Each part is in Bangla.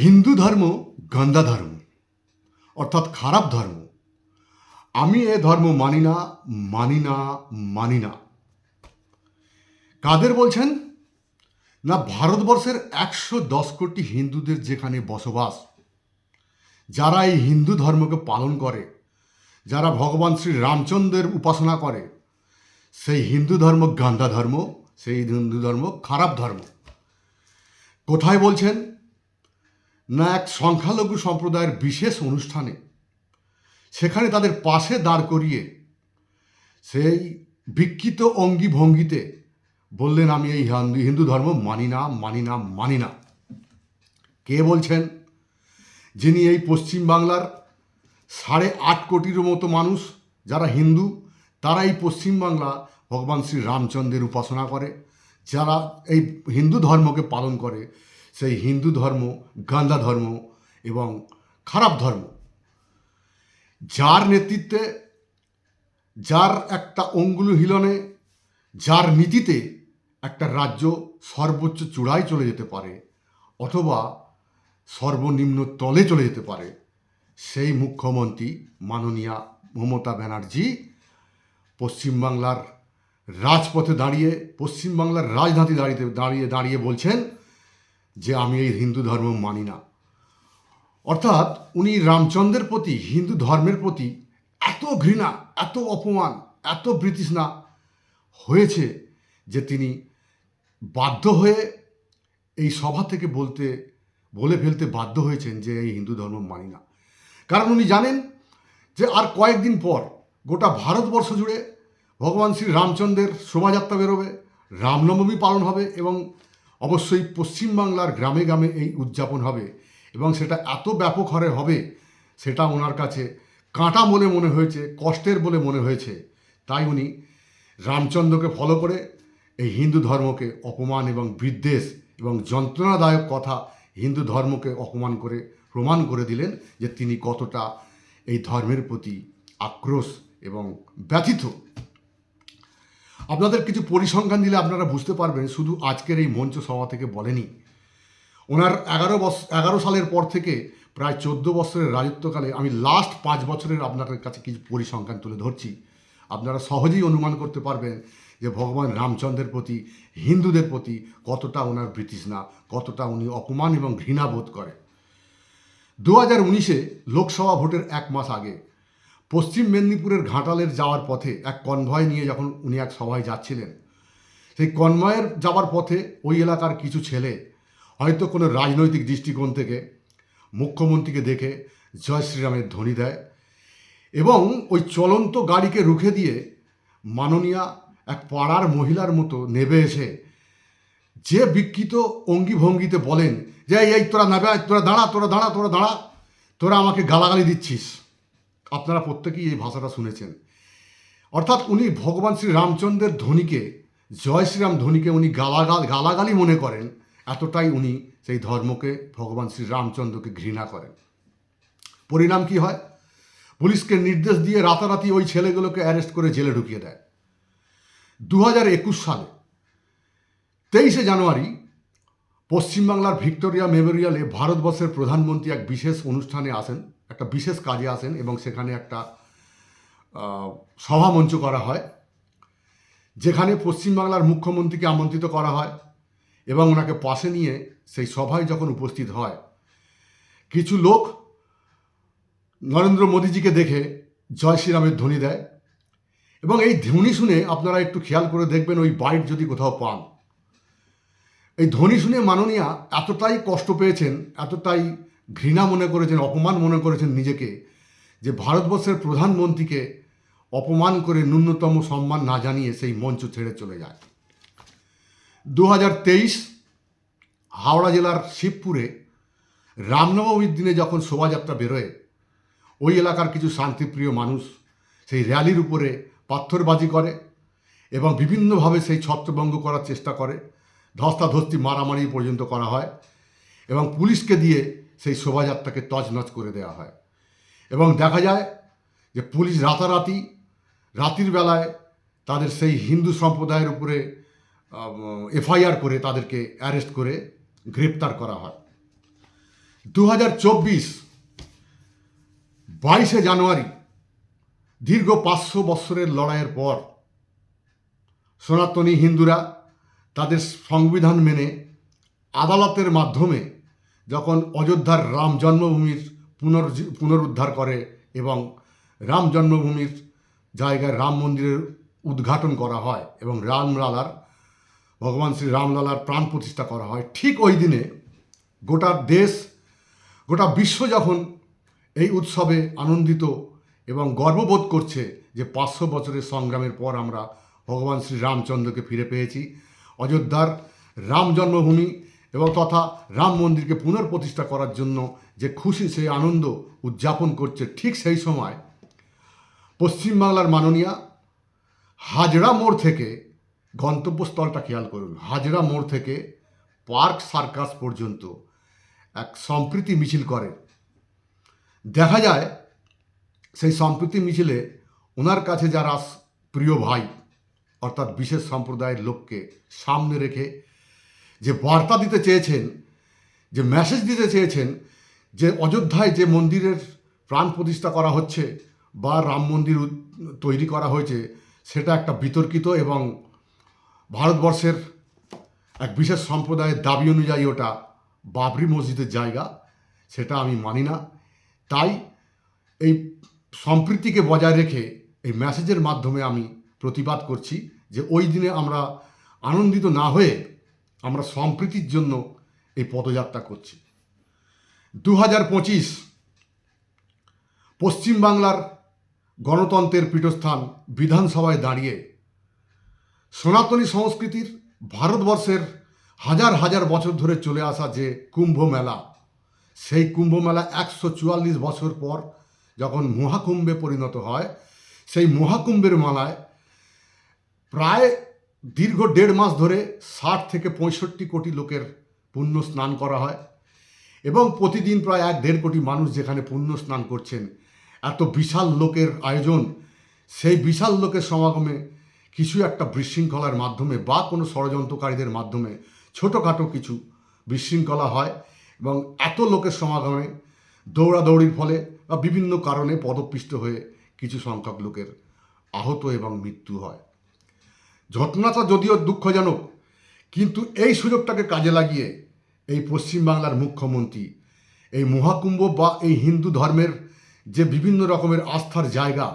হিন্দু ধর্ম গন্দা ধর্ম, অর্থাৎ খারাপ ধর্ম। আমি এ ধর্ম মানি না মানি না মানি না। কাদের বলছেন? না, ভারতবর্ষের একশো দশ কোটি হিন্দুদের যেখানে বসবাস, যারা এই হিন্দু ধর্মকে পালন করে, যারা ভগবান শ্রী রামচন্দ্রের উপাসনা করে, সেই হিন্দু ধর্ম গান্ধা ধর্ম, সেই হিন্দু ধর্ম খারাপ ধর্ম। কোথায় বলছেন? না এক সংখ্যালঘু সম্প্রদায়ের বিশেষ অনুষ্ঠানে। সেখানে তাদের পাশে দাঁড় করিয়ে সেই বিকৃত অঙ্গি ভঙ্গিতে বললেন, আমি এই হিন্দু হিন্দু ধর্ম মানি না মানি না মানি না। কে বলছেন? যিনি এই পশ্চিমবাংলার সাড়ে আট কোটির মতো মানুষ যারা হিন্দু তারা এই পশ্চিমবাংলা ভগবান শ্রী রামচন্দ্রের উপাসনা করে, যারা এই হিন্দু ধর্মকে পালন করে। সেই হিন্দু ধর্ম গান্দা ধর্ম এবং খারাপ ধর্ম। যার নেতৃত্বে, যার একটা অঙ্গুল হিলনে, যার নীতিতে একটা রাজ্য সর্বোচ্চ চূড়ায় চলে যেতে পারে অথবা সর্বনিম্ন তলে চলে যেতে পারে, সেই মুখ্যমন্ত্রী মাননীয়া মমতা ব্যানার্জি পশ্চিমবাংলার রাজপথে দাঁড়িয়ে, পশ্চিমবাংলার রাজধানী দাঁড়িয়ে দাঁড়িয়ে দাঁড়িয়ে বলছেন যে আমি এই হিন্দু ধর্ম মানি না। অর্থাৎ উনি রামচন্দ্রের প্রতি, হিন্দু ধর্মের প্রতি এত ঘৃণা, এত অপমান, এত বৃতৃষ্ণা হয়েছে যে তিনি বাধ্য হয়ে এই সভা থেকে বলতে, বলে ফেলতে বাধ্য হয়েছেন যে এই হিন্দু ধর্ম মানি না। কারণ উনি জানেন যে আর কয়েকদিন পর গোটা ভারতবর্ষ জুড়ে ভগবান শ্রী রামচন্দ্রের শোভাযাত্রা বেরোবে, রামনবমী পালন হবে এবং অবশ্যই পশ্চিমবাংলার গ্রামে গ্রামে এই উদযাপন হবে এবং সেটা এত ব্যাপক হারে হবে, সেটা ওনার কাছে কাঁটা বলে মনে হয়েছে, কষ্টের বলে মনে হয়েছে। তাই উনি রামচন্দ্রকে ফলো করে এই হিন্দু ধর্মকে অপমান এবং বিদ্বেষ এবং যন্ত্রণাদায়ক কথা হিন্দু ধর্মকে অপমান করে প্রমাণ করে দিলেন যে তিনি কতটা এই ধর্মের প্রতি আক্রোশ এবং ব্যথিত। আপনাদের কিছু পরিসংখ্যান দিলে আপনারা বুঝতে পারবেন, শুধু আজকের এই মঞ্চ সভা থেকে বলেনি। ওনার এগারো বছর এগারো সালের পর থেকে প্রায় চোদ্দ বছরের রাজত্বকালে আমি লাস্ট পাঁচ বছরের আপনাদের কাছে কিছু পরিসংখ্যান তুলে ধরছি। আপনারা সহজেই অনুমান করতে পারবেন যে ভগবান রামচন্দ্রের প্রতি, হিন্দুদের প্রতি কতটা ওনার ব্রিটিশনা কতটা উনি অপমান এবং ঘৃণা বোধ করে। দু হাজার উনিশে লোকসভা ভোটের এক মাস আগে পশ্চিম মেদিনীপুরের ঘাটালের যাওয়ার পথে এক কনভয় নিয়ে যখন উনি এক সভায় যাচ্ছিলেন, সেই কনভয়ের যাওয়ার পথে ওই এলাকার কিছু ছেলে হয়তো কোনো রাজনৈতিক দৃষ্টিকোণ থেকে, মুখ্যমন্ত্রীকে দেখে জয় শ্রীরামের ধ্বনি দেয় এবং ওই চলন্ত গাড়িকে রুখে দিয়ে মাননীয়া এক পাড়ার মহিলার মতো নেবে এসে যে বিকৃত অঙ্গি ভঙ্গিতে বলেন যে, এই এই, তোরা নেবে, তোরা দাঁড়া তোরা দাঁড়া তোরা দাঁড়া, তোরা আমাকে গালাগালি দিচ্ছিস। আপনারা প্রত্যেকেই এই ভাষাটা শুনেছেন। অর্থাৎ উনি ভগবান শ্রী রামচন্দ্রের ধ্বনিকে, জয় শ্রীরাম ধ্বনিকে উনি গালাগাল, গালাগালি মনে করেন, এতটাই উনি সেই ধর্মকে, ভগবান শ্রী রামচন্দ্রকে ঘৃণা করেন। পরিণাম কি হয়? পুলিশকে নির্দেশ দিয়ে রাতারাতি ওই ছেলেগুলোকে অ্যারেস্ট করে জেলে ঢুকিয়ে দেয়। দু একুশ সালে, তেইশে জানুয়ারি, পশ্চিমবাংলার ভিক্টোরিয়া মেমোরিয়ালে ভারতবর্ষের প্রধানমন্ত্রী এক বিশেষ অনুষ্ঠানে আসেন। একটা বিশেষ কাজে আসেন এবং সেখানে একটা সভা মঞ্চ করা হয়, যেখানে পশ্চিমবাংলার মুখ্যমন্ত্রীকে আমন্ত্রিত করা হয় এবং ওনাকে পাশে নিয়ে সেই সভায় যখন উপস্থিত হয়, কিছু লোক নরেন্দ্র মোদীজিকে দেখে জয় শ্রীরামের ধ্বনি দেয় এবং এই ধ্বনি শুনে আপনারা একটু খেয়াল করে দেখবেন ওই বাইট যদি কোথাও পান। এই ধ্বনি শুনে মাননীয়া এতটাই কষ্ট পেয়েছেন, এতটাই ঘৃণা মনে করেছেন, অপমান মনে করেছেন নিজেকে, যে ভারতবর্ষের প্রধানমন্ত্রীকে অপমান করে ন্যূনতম সম্মান না জানিয়ে সেই মঞ্চ ছেড়ে চলে যায়। দু হাজার তেইশ হাওড়া জেলার শিবপুরে রামনবমীর দিনে যখন শোভাযাত্রা বেরোয়, ওই এলাকার কিছু শান্তিপ্রিয় মানুষ সেই র্যালির উপরে পাথরবাজি করে এবং বিভিন্নভাবে সেই ছত্রভঙ্গ করার চেষ্টা করে। ধস্তাধস্তি, মারামারি পর্যন্ত করা হয় এবং পুলিশকে দিয়ে সেই শোভাযাত্রাকে তছনছ করে দেওয়া হয়। এবং দেখা যায় যে পুলিশ রাতারাতি রাতির বেলায় তাদের সেই হিন্দু সম্প্রদায়ের উপরে এফআইআর করে তাদেরকে অ্যারেস্ট করে গ্রেপ্তার করা হয়। দু হাজার চব্বিশ বাইশে জানুয়ারি, দীর্ঘ পাঁচশো বৎসরের লড়াইয়ের পর সনাতনী হিন্দুরা তাদের সংবিধান মেনে আদালতের মাধ্যমে যখন অযোধ্যার রাম জন্মভূমির পুনর্জি, পুনরুদ্ধার করে এবং রাম জন্মভূমির জায়গায় রাম মন্দিরের উদ্ঘাটন করা হয় এবং রামলালার, ভগবান শ্রী রামলালার প্রাণ প্রতিষ্ঠা করা হয়, ঠিক ওই দিনে গোটা দেশ, গোটা বিশ্ব যখন এই উৎসবে আনন্দিত এবং গর্ববোধ করছে যে পাঁচশো বছরের সংগ্রামের পর আমরা ভগবান শ্রী রামচন্দ্রকে ফিরে পেয়েছি, অযোধ্যার রাম জন্মভূমি এবং তথা রাম মন্দিরকে পুনর্প্রতিষ্ঠা করার জন্য যে খুশি, সেই আনন্দ উদযাপন করছে ঠিক সেই সময় পশ্চিমবাংলার মাননীয়া হাজরা মোড় থেকে গন্তব্যস্থলটা খেয়াল করুন, হাজরা মোড় থেকে পার্ক সার্কাস পর্যন্ত এক সম্প্রীতি মিছিল করে। দেখা যায় সেই সম্প্রীতি মিছিলে ওনার কাছে যারা প্রিয় ভাই, অর্থাৎ বিশেষ সম্প্রদায়ের লোককে সামনে রেখে যে বার্তা দিতে চেয়েছেন, যে মেসেজ দিতে চেয়েছেন, যে অযোধ্যায় যে মন্দিরের প্রাণ প্রতিষ্ঠা করা হচ্ছে বা রাম মন্দির তৈরি করা হয়েছে, সেটা একটা বিতর্কিত এবং ভারতবর্ষের এক বিশেষ সম্প্রদায়ের দাবি অনুযায়ী ওটা বাবরি মসজিদের জায়গা, সেটা আমি মানি না। তাই এই সম্প্রীতিকে বজায় রেখে এই মেসেজের মাধ্যমে আমি প্রতিবাদ করছি যে ওই দিনে আমরা আনন্দিত না হয়ে আমরা সম্প্রীতির জন্য এই পদযাত্রা করছি। দু হাজার পঁচিশ পশ্চিমবাংলার গণতন্ত্রের পীঠস্থান বিধানসভায় দাঁড়িয়ে সনাতনী সংস্কৃতির ভারতবর্ষের হাজার হাজার বছর ধরে চলে আসা যে কুম্ভ মেলা সেই কুম্ভ মেলা একশো চুয়াল্লিশ বছর পর যখন মহাকুম্ভে পরিণত হয়, সেই মহাকুম্ভের মালায় প্রায় দীর্ঘ দেড় মাস ধরে ষাট থেকে পঁয়ষট্টি কোটি লোকের পুণ্য স্নান করা হয় এবং প্রতিদিন প্রায় এক দেড় কোটি মানুষ যেখানে পুণ্য স্নান করছেন। এত বিশাল লোকের আয়োজন, সেই বিশাল লোকের সমাগমে কিছু একটা বিশৃঙ্খলার মাধ্যমে বা কোনো ষড়যন্ত্রকারীদের মাধ্যমে ছোটোখাটো কিছু বিশৃঙ্খলা হয় এবং এত লোকের সমাগমে দৌড়াদৌড়ির ফলে বা বিভিন্ন কারণে পদপিষ্ট হয়ে কিছু সংখ্যক লোকের আহত এবং মৃত্যু হয়। ঘটনাটা যদিও দুঃখজনক, কিন্তু এই সুযোগটাকে কাজে লাগিয়ে এই পশ্চিমবাংলার মুখ্যমন্ত্রী, এই মহাকুম্ভ বা এই হিন্দু ধর্মের যে বিভিন্ন রকমের আস্থার জায়গা,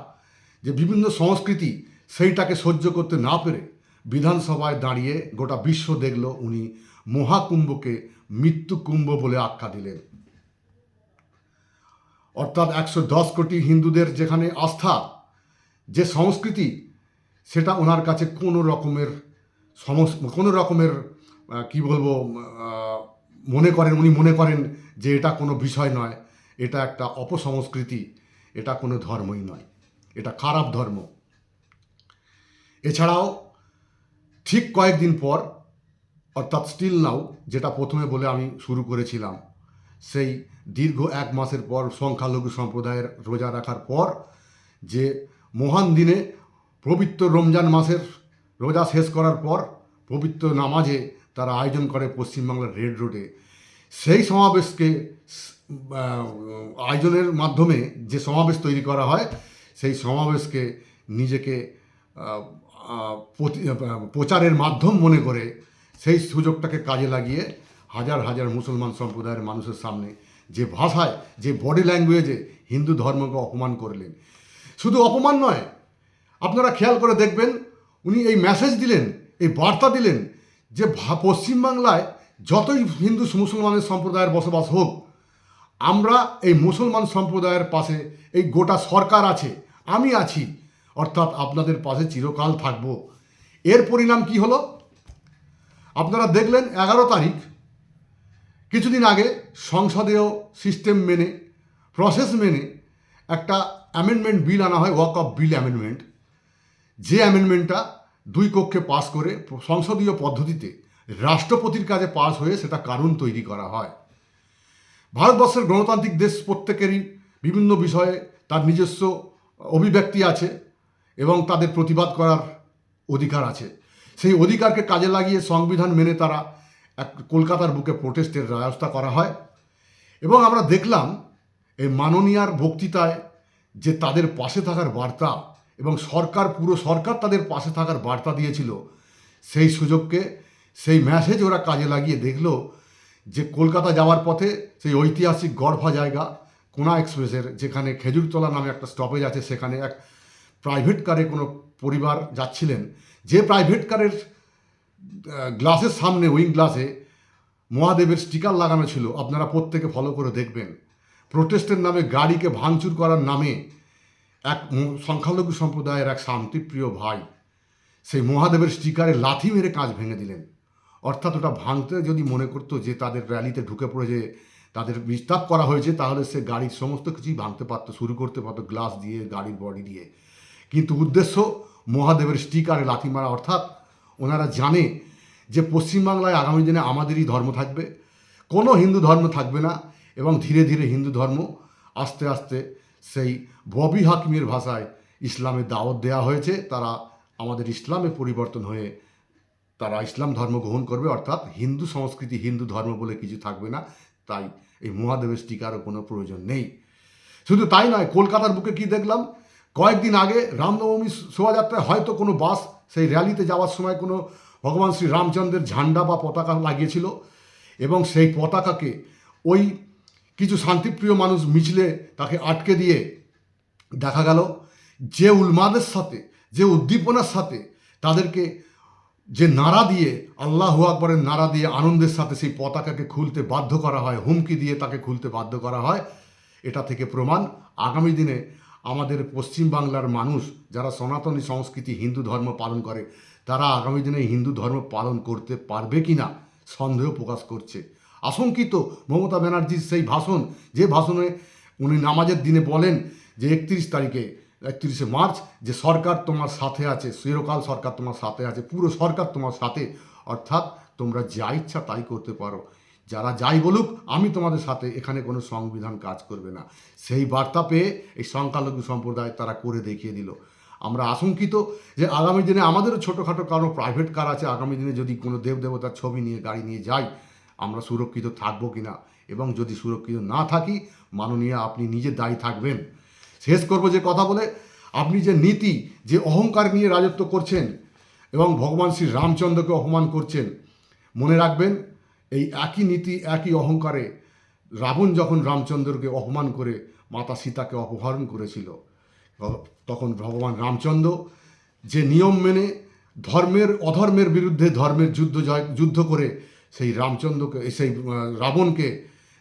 যে বিভিন্ন সংস্কৃতি, সেইটাকে সহ্য করতে না পেরে বিধানসভায় দাঁড়িয়ে গোটা বিশ্ব দেখল উনি মহাকুম্ভকে মৃত্যু কুম্ভ বলে আখ্যা দিলেন। অর্থাৎ একশো দশ কোটি হিন্দুদের যেখানে আস্থা, যে সংস্কৃতি সেটা ওনার কাছে কোনো রকমের সমস কোনো রকমের কি বলব মনে করেন, উনি মনে করেন যে এটা কোনো বিষয় নয়। এটা একটা অপসংস্কৃতি, এটা কোনো ধর্মই নয়। এটা খারাপ ধর্ম। এছাড়াও, ঠিক কয়েকদিন পর, অর্থাৎ স্টিল নাও যেটা প্রথমে বলে আমি শুরু করেছিলাম, সেই দীর্ঘ এক মাসের পর সংখ্যালঘু সম্প্রদায়ের রোজা রাখার পর যে মহান দিনে পবিত্র রমজান মাসের রোজা শেষ করার পর পবিত্র নামাজে তারা আয়োজন করে পশ্চিমবাংলার রেড রোডে। সেই সমাবেশকে আয়োজনের মাধ্যমে যে সমাবেশ তৈরি করা হয়, সেই সমাবেশকে নিজেকে প্রচারের মাধ্যম মনে করে সেই সুযোগটাকে কাজে লাগিয়ে হাজার হাজার মুসলমান সম্প্রদায়ের মানুষের সামনে যে ভাষায়, যে বডি ল্যাঙ্গুয়েজে হিন্দু ধর্মকে অপমান করলেন। শুধু অপমান নয় আপনারা খেয়াল করে দেখবেন, উনি এই মেসেজ দিলেন, এই বার্তা দিলেন যে পশ্চিমবাংলায় যতই হিন্দু মুসলমানের সম্প্রদায়ের বসবাস হোক, আমরা এই মুসলমান সম্প্রদায়ের পাশে এই গোটা সরকার আছে, আমি আছি, অর্থাৎ আপনাদের পাশে চিরকাল থাকব। এর পরিণাম কি হলো? আপনারা দেখলেন এগারো তারিখ, কিছুদিন আগে সংসদীয় সিস্টেম মেনে প্রসেস মেনে একটা অ্যামেন্ডমেন্ট বিল আনা হয় ওয়াক অফ বিল অ্যামেন্ডমেন্ট যে অ্যামেন্ডমেন্টটা দুই কক্ষে পাস করে সংসদীয় পদ্ধতিতে রাষ্ট্রপতির কাছে পাস হয়ে সেটা কানুন তৈরি করা হয়। ভারতবর্ষের গণতান্ত্রিক দেশ প্রত্যেকেরই বিভিন্ন বিষয়ে তার নিজস্ব অভিব্যক্তি আছে এবং তাদের প্রতিবাদ করার অধিকার আছে। সেই অধিকারকে কাজে লাগিয়ে সংবিধান মেনে তারা এক কলকাতার বুকে প্রোটেস্টের ব্যবস্থা করা হয় এবং আমরা দেখলাম এই মাননীয়ার বক্তৃতায় যে তাদের পাশে থাকার বার্তা এবং সরকার, পুরো সরকার তাদের পাশে থাকার বার্তা দিয়েছিল। সেই সুযোগকে, সেই মেসেজ ওরা কাজে লাগিয়ে দেখল যে কলকাতা যাওয়ার পথে সেই ঐতিহাসিক গড়ফা জায়গা, কোনা এক্সপ্রেসের, যেখানে খেজুরতলা নামে একটা স্টপেজ আছে, সেখানে এক প্রাইভেট কারে কোনো পরিবার যাচ্ছিলেন। যে প্রাইভেট কারের গ্লাসের সামনে উইং গ্লাসে মহাদেবের স্টিকার লাগানো ছিল। আপনারা প্রত্যেকে ফলো করে দেখবেন। প্রোটেস্টের নামে গাড়িকে ভাঙচুর করার নামে এক সংখ্যালঘু সম্প্রদায়ের এক শান্তিপ্রিয় ভাই, সেই মহাদেবের স্টিকারে লাথি মেরে কাজ ভেঙে দিলেন। অর্থাৎ ওটা ভাঙতে যদি মনে করতো যে তাদের র্যালিতে ঢুকে পড়ে যে তাদের বিস্তাপ করা হয়েছে, তাহলে সে গাড়ির সমস্ত কিছুই ভাঙতে পারতো, শুরু করতে পারতো গ্লাস দিয়ে, গাড়ির বডি দিয়ে। কিন্তু উদ্দেশ্য মহাদেবের স্টিকারে লাথি মারা। অর্থাৎ ওনারা জানে যে পশ্চিমবাংলায় আগামী দিনে আমাদেরই ধর্ম থাকবে। কোনো হিন্দু ধর্ম থাকবে না এবং ধীরে ধীরে হিন্দু ধর্ম আস্তে আস্তে সেই ববি হাকিমের ভাষায় ইসলামের দাওয়াত দেওয়া হয়েছে, তারা আমাদের ইসলামে পরিবর্তন হয়ে তারা ইসলাম ধর্ম গ্রহণ করবে, অর্থাৎ হিন্দু সংস্কৃতি, হিন্দু ধর্ম বলে কিছু থাকবে না, তাই এই মহাদেবের স্টিকারও কোনো প্রয়োজন নেই। শুধু তাই নয়, কলকাতার বুকে কি দেখলাম? কয়েকদিন আগে রামনবমী শোভাযাত্রায় হয়তো কোনো বাস সেই র্যালিতে যাওয়ার সময় কোনো ভগবান শ্রী রামচন্দ্রের ঝান্ডা বা পতাকা লাগিয়েছিল এবং সেই পতাকাকে ওই কিছু শান্তিপ্রিয় মানুষ মিছিলে তাকে আটকে দিয়ে দেখা গেল যে উলমাদের সাথে, যে উদ্দীপনার সাথে তাদেরকে যে নাড়া দিয়ে, আল্লাহ আকবরের নাড়া দিয়ে আনন্দের সাথে সেই পতাকাকে খুলতে বাধ্য করা হয়, হুমকি দিয়ে তাকে খুলতে বাধ্য করা হয়, এটা থেকে প্রমাণ আগামী দিনে আমাদের পশ্চিম বাংলার মানুষ যারা সনাতনী সংস্কৃতি, হিন্দু ধর্ম পালন করে, তারা আগামী দিনে হিন্দু ধর্ম পালন করতে পারবে কি না সন্দেহ প্রকাশ করছে। আশঙ্কিত মমতা ব্যানার্জির সেই ভাষণ, যে ভাষণে উনি নামাজের দিনে বলেন যে একত্রিশ তারিখে, একত্রিশে মার্চ, যে সরকার তোমার সাথে আছে, চিরকাল সরকার তোমার সাথে আছে, পুরো সরকার তোমার সাথে, অর্থাৎ তোমরা যা ইচ্ছা তাই করতে পারো। যারা যাই বলুক, আমি তোমাদের সাথে, এখানে কোনো সংবিধান কাজ করবে না। সেই বার্তা পেয়ে এই সংখ্যালঘু সম্প্রদায় তারা করে দেখিয়ে দিল। আমরা আশঙ্কিত যে আগামী দিনে আমাদেরও ছোটোখাটো কারও প্রাইভেট কার আছে, আগামী দিনে যদি কোনো দেবদেবতার ছবি নিয়ে, গাড়ি নিয়ে যাই আমরা সুরক্ষিত থাকব কি না এবং যদি সুরক্ষিত না থাকি, মাননীয় আপনি নিজে দায়ী থাকবেন। শেষ করব যে কথা বলে, আপনি যে নীতি, যে অহংকার নিয়ে রাজত্ব করছেন এবং ভগবান শ্রী রামচন্দ্রকে অপমান করছেন, মনে রাখবেন, এই একই নীতি, একই অহংকারে রাবণ যখন রামচন্দ্রকে অপমান করে মাতা সীতাকে অপহরণ করেছিল, তখন ভগবান রামচন্দ্র যে নিয়ম মেনে ধর্মের, অধর্মের বিরুদ্ধে ধর্মের যুদ্ধ জয়, যুদ্ধ করে সেই রামচন্দ্রকে সেই রাবণকে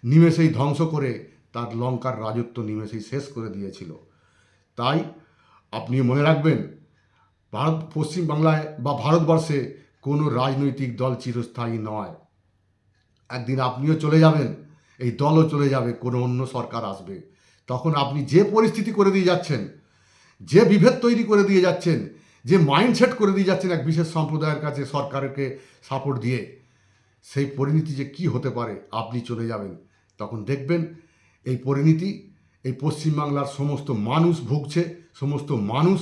নিমেষেই ধ্বংস করে তার লঙ্কার রাজত্ব নিমেষেই শেষ করে দিয়েছিল। তাই আপনি মনে রাখবেন, ভারত, পশ্চিম বাংলায় বা ভারতবর্ষে কোনো রাজনৈতিক দল চিরস্থায়ী নয়। একদিন আপনিও চলে যাবেন, এই দলও চলে যাবে, কোনো অন্য সরকার আসবে। তখন আপনি যে পরিস্থিতি করে দিয়ে যাচ্ছেন, যে বিভেদ তৈরি করে দিয়ে যাচ্ছেন, যে মাইন্ডসেট করে দিয়ে যাচ্ছেন এক বিশেষ সম্প্রদায়ের কাছে সরকারকে সাপোর্ট দিয়ে সেই পরিণতি যে কি হতে পারে, আপনি চলে যাবেন। তখন দেখবেন এই পরিণতি, এই পশ্চিমবাংলার সমস্ত মানুষ ভুগছে, সমস্ত মানুষ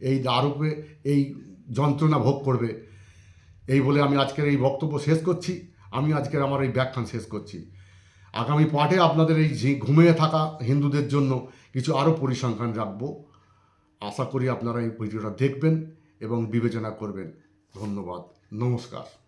এই আরোপে এই যন্ত্রণা ভোগ করবে। এই বলে আমি আজকের এই বক্তব্য শেষ করছি। আমি আজকের আমার এই ব্যাখ্যান শেষ করছি। আগামী পাঠে আপনাদের এই ঘুমিয়ে থাকা হিন্দুদের জন্য কিছু আরও পরিসংখ্যান রাখব। আশা করি আপনারা এই ভিডিওটা দেখবেন এবং বিবেচনা করবেন। ধন্যবাদ। নমস্কার।